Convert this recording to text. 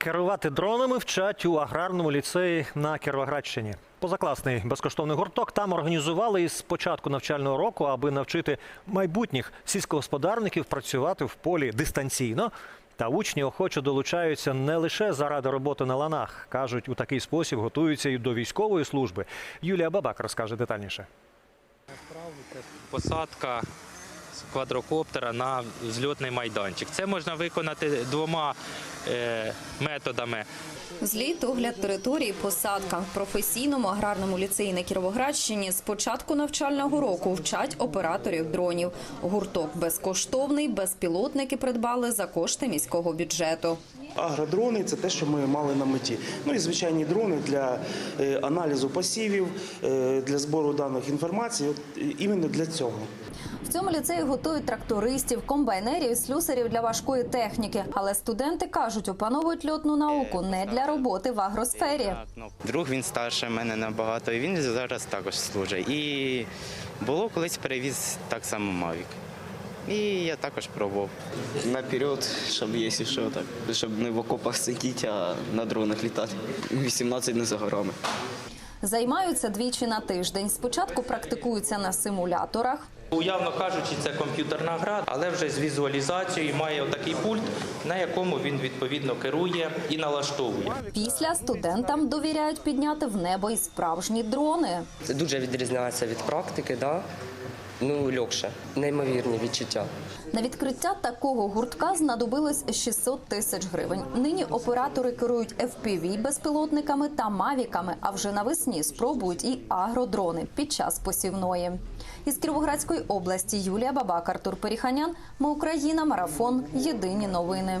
Керувати дронами вчать у аграрному ліцеї на Кіровоградщині. Позакласний безкоштовний гурток там організували із початку навчального року, аби навчити майбутніх сільськогосподарників працювати в полі дистанційно. Та учні охоче долучаються не лише заради роботи на ланах. кажуть, у такий спосіб готуються і до військової служби. Юлія Бабак розкаже детальніше. посадка квадрокоптера на взльотний майданчик. Це можна виконати двома е, методами. Зліт, огляд території, посадка. В професійному аграрному ліцеї на Кіровоградщині з початку навчального року вчать операторів дронів. Гурток безкоштовний, безпілотники придбали за кошти міського бюджету. Агродрони це те, що ми мали на меті. Ну і звичайні дрони для е, аналізу пасівів, е, для збору даних інформації. От іменно для цього. В цьому ліцеї готують трактористів, комбайнерів слюсарів для важкої техніки. Але студенти кажуть, опановують льотну науку не для роботи в агросфері. Друг він старше мене набагато, і він зараз також служить. І було колись перевіз так само Мавік. І я також пробував. Наперед, щоб якщо що, так, щоб не в окопах сидіти, а на дронах літати. 18 не за горами. Займаються двічі на тиждень. Спочатку практикуються на симуляторах. Уявно кажучи, це комп'ютерна гра, але вже з візуалізацією має отакий пульт, на якому він відповідно керує і налаштовує. Після студентам довіряють підняти в небо і справжні дрони. Це дуже відрізняється від практики, да? ну легше, неймовірні відчуття. На відкриття такого гуртка знадобилось 600 тисяч гривень. Нині оператори керують FPV безпілотниками та мавіками. А вже навесні спробують і агродрони під час посівної. Із Кіровоградської області Юлія Бабак, Артур Періханян. Ми Україна. Марафон. Єдині новини.